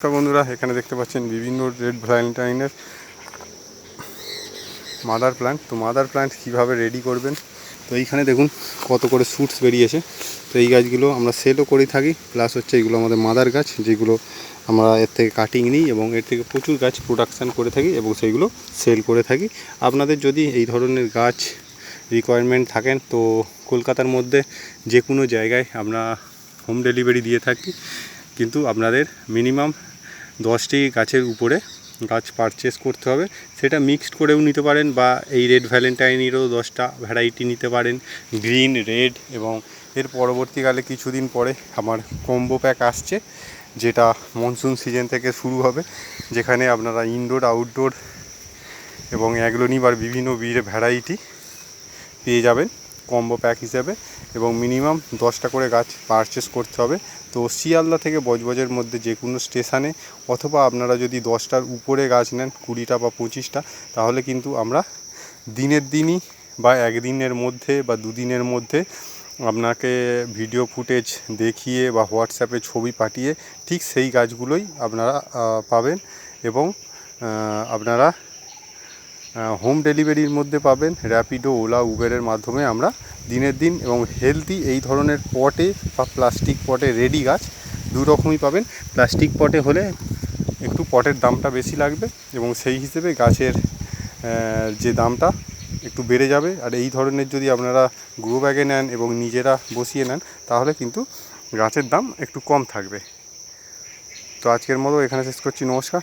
নমস্কার বন্ধুরা, এখানে দেখতে পাচ্ছেন বিভিন্ন রেড ভ্যালেন্টাইনের মাদার প্ল্যান্ট তো মাদার প্ল্যান্ট কীভাবে রেডি করবেন? তো এইখানে দেখুন কত করে স্যুটস বেরিয়েছে। তো এই গাছগুলো আমরা সেলও করে থাকি, প্লাস হচ্ছে এগুলো আমাদের মাদার গাছ, যেগুলো আমরা এর থেকে কাটিং নিই এবং এর থেকে প্রচুর গাছ প্রোডাকশান করে থাকি এবং সেইগুলো সেল করে থাকি। আপনাদের যদি এই ধরনের গাছ রিকোয়ারমেন্ট থাকেন, তো কলকাতার মধ্যে যে কোনো জায়গায় আমরা হোম ডেলিভারি দিয়ে থাকি। কিন্তু আপনাদের মিনিমাম দশটি গাছের উপরে গাছ পারচেস করতে হবে। সেটা মিক্সড করেও নিতে পারেন বা এই রেড ভ্যালেন্টাইনেরও দশটা ভ্যারাইটি নিতে পারেন। গ্রিন রেড এবং এর পরবর্তীকালে কিছুদিন পরে আমার কম্বো প্যাক আসছে, যেটা মনসুন সিজন থেকে শুরু হবে, যেখানে আপনারা ইনডোর আউটডোর এবং অ্যাগ্লোনিবার বিভিন্ন বীর ভ্যারাইটি পেয়ে যাবেন। কম্বো প্যাক হিসেবে এবং মিনিমাম দশটা করে গাছ পারচেস করতে হবে। তো শিয়ালদা থেকে বজবজের মধ্যে যে কোনো স্টেশনে অথবা আপনারা যদি দশটার উপরে গাছ নেন, কুড়িটা বা পঁচিশটা, তাহলে কিন্তু আমরা দিনের দিনই বা একদিনের মধ্যে বা দুদিনের মধ্যে আপনাকে ভিডিও ফুটেজ দেখিয়ে বা হোয়াটসঅ্যাপে ছবি পাঠিয়ে ঠিক সেই গাছগুলোই আপনারা পাবেন এবং আপনারা হোম ডেলিভারির মধ্যে পাবেন র্যাপিডো ওলা উবেরের মাধ্যমে আমরা দিনের দিন এবং হেলদি এই ধরনের পটে বা প্লাস্টিক পটে রেডি গাছ দু রকমই পাবেন। প্লাস্টিক পটে হলে একটু পটের দামটা বেশি লাগবে এবং সেই হিসেবে গাছের যে দামটা একটু বেড়ে যাবে। আর এই ধরনের যদি আপনারা গ্রো ব্যাগে নেন এবং নিজেরা বসিয়ে নেন, তাহলে কিন্তু গাছের দাম একটু কম থাকবে। তো আজকের মতো এখানে শেষ করছি। নমস্কার।